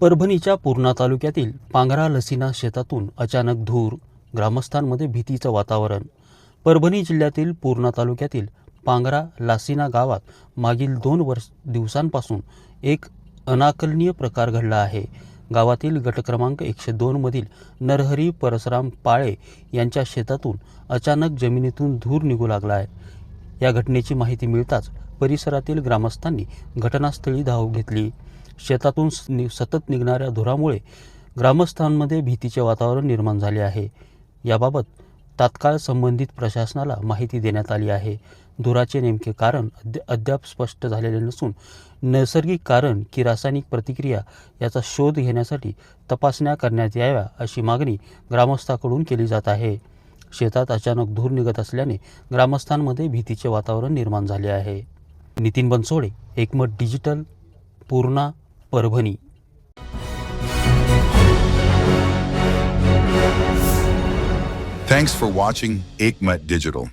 परभणीच्या पूर्णा तालुक्यातील पांघरा लसीना शेतातून अचानक धूर ग्रामस्थांमध्ये भीतीचं वातावरण. परभणी जिल्ह्यातील पूर्णा तालुक्यातील पांगरा लासिना गावात मागील दोन वर्ष दिवसांपासून एक अनाकलनीय प्रकार घडला आहे. गावातील गट क्रमांक एकशे दोनमधील नरहरी परसराम पाळे यांच्या शेतातून अचानक जमिनीतून धूर निघू लागला आहे. या घटनेची माहिती मिळताच परिसरातील ग्रामस्थांनी घटनास्थळी धाव घेतली. शेतातून नि- सतत निघणाऱ्या धुरामुळे ग्रामस्थांमध्ये भीतीचे वातावरण निर्माण झाले आहे. याबाबत तात्काळ संबंधित प्रशासनाला माहिती देण्यात आली आहे. धुराचे नेमके कारण अद्या अद्याप स्पष्ट झालेले नसून नैसर्गिक कारण की रासायनिक प्रतिक्रिया याचा शोध घेण्यासाठी तपासण्या करण्यात याव्या अशी मागणी ग्रामस्थाकडून केली जात आहे. शेतात अचानक धूर निघत असल्याने ग्रामस्थांमध्ये भीतीचे वातावरण निर्माण झाले आहे. Nitin Bansode Ekmat digital Purna Parbhani thanks for watching Ekmat digital